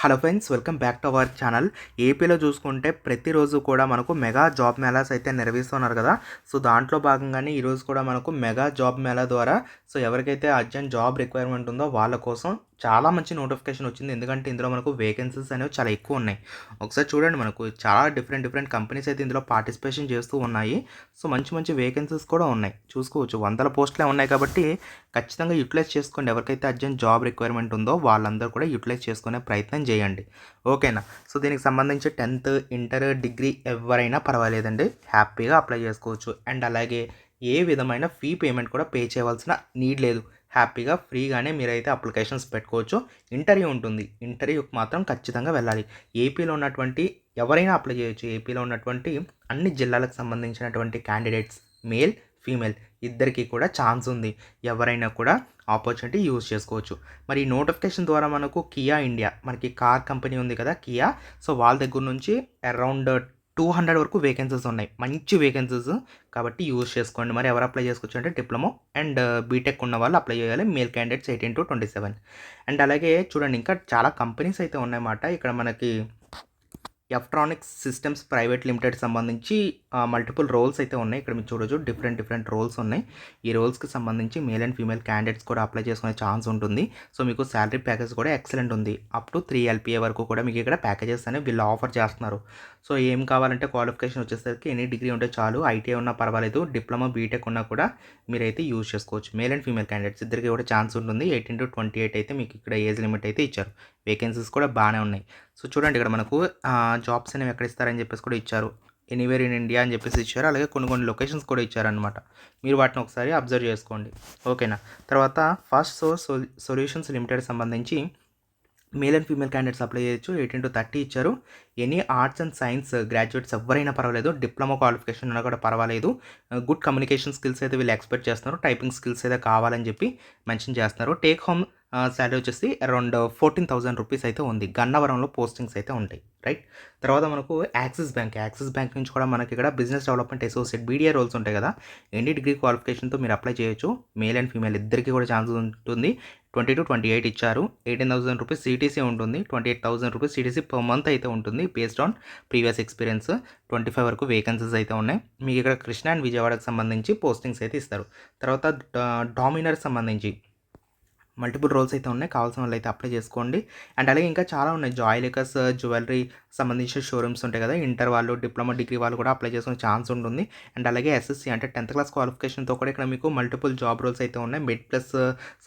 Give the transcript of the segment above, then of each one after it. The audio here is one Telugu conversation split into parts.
Hello friends welcome back to our channel. ఏపీలో చూసుకుంటే ప్రతిరోజు కూడా మనకు మెగా జాబ్ మేళాస్ అయితే నిర్వహిస్తున్నారు కదా. సో దాంట్లో భాగంగానే ఈరోజు కూడా మనకు మెగా జాబ్ మేళా ద్వారా సో ఎవరికైతే అర్జెంట్ జాబ్ రిక్వైర్మెంట్ ఉందో వాళ్ళ కోసం చాలా మంచి నోటిఫికేషన్ వచ్చింది. ఎందుకంటే ఇందులో మనకు వేకెన్సీస్ అనేవి చాలా ఎక్కువ ఉన్నాయి. ఒకసారి చూడండి మనకు చాలా డిఫరెంట్ డిఫరెంట్ కంపెనీస్ అయితే ఇందులో పార్టిసిపేషన్ చేస్తూ ఉన్నాయి. సో మంచి మంచి వేకెన్సీస్ కూడా ఉన్నాయి. చూసుకోవచ్చు. వందల పోస్టులే ఉన్నాయి కాబట్టి ఖచ్చితంగా యూటిలైజ్ చేసుకోండి. ఎవరికైతే అర్జెంట్ జాబ్ రిక్వైర్మెంట్ ఉందో వాళ్ళందరూ కూడా యూటిలైజ్ చేసుకునే ప్రయత్నం చేయండి. ఓకేనా సో దీనికి సంబంధించి టెన్త్ ఇంటర్ డిగ్రీ ఎవరైనా పర్వాలేదండి. హ్యాపీగా అప్లై చేసుకోవచ్చు. అండ్ అలాగే ఏ విధమైన ఫీ పేమెంట్ కూడా పే చేయవలసిన నీడ్ లేదు. హ్యాపీగా ఫ్రీగానే మీరైతే అప్లికేషన్స్ పెట్టుకోవచ్చు. ఇంటర్వ్యూ ఉంటుంది. ఇంటర్వ్యూకి మాత్రం ఖచ్చితంగా వెళ్ళాలి. ఏపీలో ఉన్నటువంటి ఎవరైనా అప్లై చేయొచ్చు. ఏపీలో ఉన్నటువంటి అన్ని జిల్లాలకు సంబంధించినటువంటి క్యాండిడేట్స్ మేల్ ఫీమేల్ ఇద్దరికి కూడా ఛాన్స్ ఉంది. ఎవరైనా కూడా ఆపర్చునిటీ యూజ్ చేసుకోవచ్చు. మరి నోటిఫికేషన్ ద్వారా మనకు కియా ఇండియా మనకి కార్ కంపెనీ ఉంది కదా కియా. సో వాళ్ళ దగ్గర నుంచి అరౌండ్ టూ హండ్రెడ్ వరకు వేకెన్సీస్ ఉన్నాయి. మంచి వేకెన్సీస్ కాబట్టి యూజ్ చేసుకోండి. మరి ఎవరు అప్లై చేసుకోవచ్చు అంటే డిప్లొమా అండ్ uh, బీటెక్ ఉన్న వాళ్ళు అప్లై చేయాలి. Male candidates eighteen to twenty seven and అలాగే చూడండి ఇంకా చాలా కంపెనీస్ అయితే ఉన్నాయన్నమాట. ఇక్కడ మనకి ఎలక్ట్రానిక్స్ సిస్టమ్స్ ప్రైవేట్ లిమిటెడ్ సంబంధించి మల్టిపుల్ రోల్స్ అయితే ఉన్నాయి. ఇక్కడ మీరు చూడొచ్చు డిఫరెంట్ డిఫరెంట్ రోల్స్ ఉన్నాయి. ఈ రోల్స్కి సంబంధించి మేల్ అండ్ ఫీమేల్ క్యాండిడేట్స్ కూడా అప్లై చేసుకునే ఛాన్స్ ఉంటుంది. సో మీకు శాలరీ ప్యాకేజ్ కూడా ఎక్సలెంట్ ఉంది. అప్ టు త్రీ ఎల్పిఏ వరకు కూడా మీకు ఇక్కడ ప్యాకేజెస్ అనేవి వీళ్ళు ఆఫర్ చేస్తున్నారు. సో ఏం కావాలంటే క్వాలిఫికేషన్ వచ్చేసరికి ఎనీ డిగ్రీ ఉంటే చాలు. ఐటీఐ ఉన్నా పర్వాలేదు. డిప్లొమా బీటెక్ ఉన్నా కూడా మీరైతే యూజ్ చేసుకోవచ్చు. మేల్ అండ్ ఫీమేల్ క్యాండిడేట్స్ ఇద్దరికి కూడా ఛాన్స్ ఉంటుంది. ఎయిటీన్ టు ట్వంటీ ఎయిట్ అయితే మీకు ఇక్కడ ఏజ్ లిమిట్ అయితే ఇచ్చారు. వేకెన్సీస్ కూడా బాగానే ఉన్నాయి. సో చూడండి ఇక్కడ మనకు జాబ్స్ అనేవి ఎక్కడ ఇస్తారని చెప్పేసి కూడా ఇచ్చారు. ఎనీవేర్ ఇన్ ఇండియా అని చెప్పేసి ఇచ్చారు. అలాగే కొన్ని కొన్ని లొకేషన్స్ కూడా ఇచ్చారనమాట మీరు వాటిని ఒకసారి అబ్జర్వ్ చేసుకోండి. ఓకేనా? తర్వాత ఫస్ట్ సోర్స్ సొల్యూషన్స్ లిమిటెడ్ సంబంధించి male and female candidates apply చేయొచ్చు. ఎయిటీన్ టు థర్టీ ఇచ్చారు. Any arts and science graduates ఎవరైనా పర్వాలేదు. డిప్లొమా క్వాలిఫికేషన్ ఉన్నా కూడా పర్వాలేదు. గుడ్ కమ్యూనికేషన్ స్కిల్స్ అయితే వీళ్ళు ఎక్స్పెక్ట్ చేస్తున్నారు. టైపింగ్ స్కిల్స్ అయితే కావాలని చెప్పి మెన్షన్ చేస్తున్నారు. టేక్ హోమ్ శాలరీ వచ్చేసి అరౌండ్ ఫోర్టీన్ థౌసండ్ రూపీస్ అయితే ఉంది. గన్నవరంలో పోస్టింగ్స్ అయితే ఉంటాయి. రైట్ తర్వాత మనకు యాక్సిస్ బ్యాంక్. యాక్సిస్ బ్యాంక్ నుంచి కూడా మనకి ఇక్కడ business development associate BDA roles ఉంటాయి కదా. ఎనీ డిగ్రీ క్వాలిఫికేషన్తో మీరు అప్లై చేయొచ్చు. మేల్ అండ్ ఫీమేల్ ఇద్దరికి కూడా ఛాన్స్ ఉంటుంది. ట్వంటీ టు ట్వంటీ ఎయిట్ ఇచ్చారు. ఎయిటీన్ థౌసండ్ రూపీస్ సిటీసీ ఉంటుంది. Twenty eight thousand rupees CTC per month అయితే ఉంటుంది based on previous experience twenty five వరకు వేకెన్సీస్ అయితే ఉన్నాయి. మీకు ఇక్కడ కృష్ణ అండ్ విజయవాడకు సంబంధించి పోస్టింగ్స్ అయితే ఇస్తారు. తర్వాత డామినర్ సంబంధించి. మల్టిపుల్ రోల్స్ అయితే ఉన్నాయి. కావాల్సిన వాళ్ళు అయితే అప్లై చేసుకోండి. అండ్ అలాగే ఇంకా చాలా ఉన్నాయి. జాయ్ లికర్స్ జ్యువెలరీ సంబంధించిన షోరూమ్స్ ఉంటాయి కదా. ఇంటర్ వాళ్ళు డిప్లొమా డిగ్రీ వాళ్ళు కూడా అప్లై చేసుకునే ఛాన్స్ ఉంటుంది. అండ్ అలాగే ఎస్ఎస్సీ అంటే టెన్త్ క్లాస్ క్వాలిఫికేషన్తో కూడా ఇక్కడ మీకు మల్టిపుల్ జాబ్ రోల్స్ అయితే ఉన్నాయి. మిడ్ ప్లస్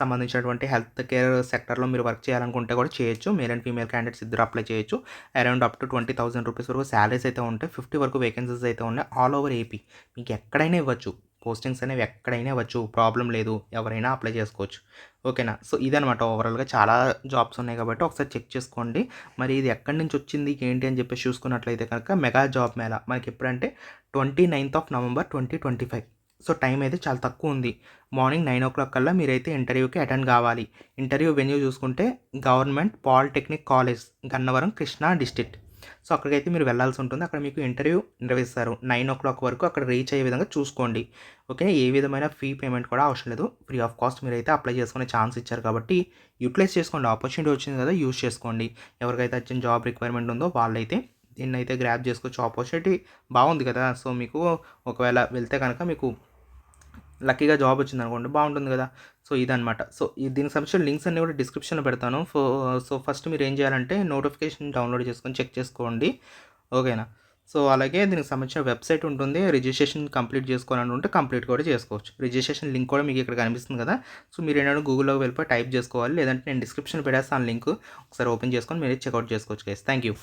సంబంధించినటువంటి హెల్త్ కేర్ సెక్టర్లో మీరు వర్క్ చేయాలనుకుంటే కూడా చేయొచ్చు. మేల్ అండ్ ఫీమేల్ క్యాండిడేట్స్ ఇద్దరు అప్లై చేయొచ్చు. Around up to twenty thousand rupees వరకు శాలరీస్ అయితే ఉంటాయి. ఫిఫ్టీ వరకు వేకెన్సీస్ అయితే ఉన్నాయి. All over AP. మీకు ఎక్కడైనా ఇవ్వచ్చు. పోస్టింగ్స్ అనేవి ఎక్కడైనా ఇవ్వచ్చు ప్రాబ్లం లేదు ఎవరైనా అప్లై చేసుకోవచ్చు. ఓకేనా సో ఇదనమాట ఓవరాల్గా చాలా జాబ్స్ ఉన్నాయి కాబట్టి ఒకసారి చెక్ చేసుకోండి. మరి ఇది ఎక్కడి నుంచి వచ్చింది ఏంటి అని చెప్పేసి చూసుకున్నట్లయితే కనుక మెగా జాబ్ మేళా. మనకి ఎప్పుడంటే twenty ninth of November twenty twenty five so time అయితే చాలా తక్కువ ఉంది. మార్నింగ్ నైన్ ఓ క్లాక్ కల్లా మీరైతే ఇంటర్వ్యూకి అటెండ్ కావాలి. ఇంటర్వ్యూ వెన్యూ చూసుకుంటే government polytechnic college Gannavaram Krishna district so అక్కడికైతే మీరు వెళ్ళాల్సి ఉంటుంది. అక్కడ మీకు ఇంటర్వ్యూ నిర్వహిస్తారు. నైన్ ఓ క్లాక్ వరకు అక్కడ రీచ్ అయ్యే విధంగా చూసుకోండి. ఓకే? ఏ విధమైన ఫీ పేమెంట్ కూడా అవసరం లేదు. ఫ్రీ ఆఫ్ కాస్ట్ మీరు అయితే అప్లై చేసుకునే ఛాన్స్ ఇచ్చారు కాబట్టి యూటిలైజ్ చేసుకోండి. ఆపర్చునిటీ వచ్చింది కదా యూజ్ చేసుకోండి. ఎవరికైతే వచ్చిన జాబ్ రిక్వైర్మెంట్ ఉందో వాళ్ళైతే దీన్ని అయితే గ్రాప్ చేసుకోవచ్చు. ఆపర్చునిటీ బాగుంది కదా సో మీకు ఒకవేళ వెళ్తే కనుక మీకు లక్కీగా జాబ్ వచ్చింది అనుకోండి బాగుంటుంది కదా. సో ఇదనమాట సో దీనికి సంబంధించిన లింక్స్ అన్ని కూడా డిస్క్రిప్షన్లో పెడతాను. సో సో ఫస్ట్ మీరు ఏం చేయాలంటే నోటిఫికేషన్ డౌన్లోడ్ చేసుకొని చెక్ చేసుకోండి. ఓకేనా? సో అలాగే దీనికి సంబంధించిన వెబ్సైట్ ఉంటుంది. రిజిస్ట్రేషన్ కంప్లీట్ చేసుకోవాలని ఉంటే కంప్లీట్ కూడా చేసుకోవచ్చు. రిజిస్ట్రేషన్ లింక్ కూడా మీకు ఇక్కడ కనిపిస్తుంది కదా. సో మీరు ఏంటంటే గూగుల్లో వెళ్ళిపోయి టైప్ చేసుకోవాలి. లేదంటే నేను డిస్క్రిప్షన్ పెడేస్తాను లింక్. ఒకసారి ఓపెన్ చేసుకొని మీరు చెక్అవుట్ చేసుకోవచ్చు గైస్ థ్యాంక్ యూ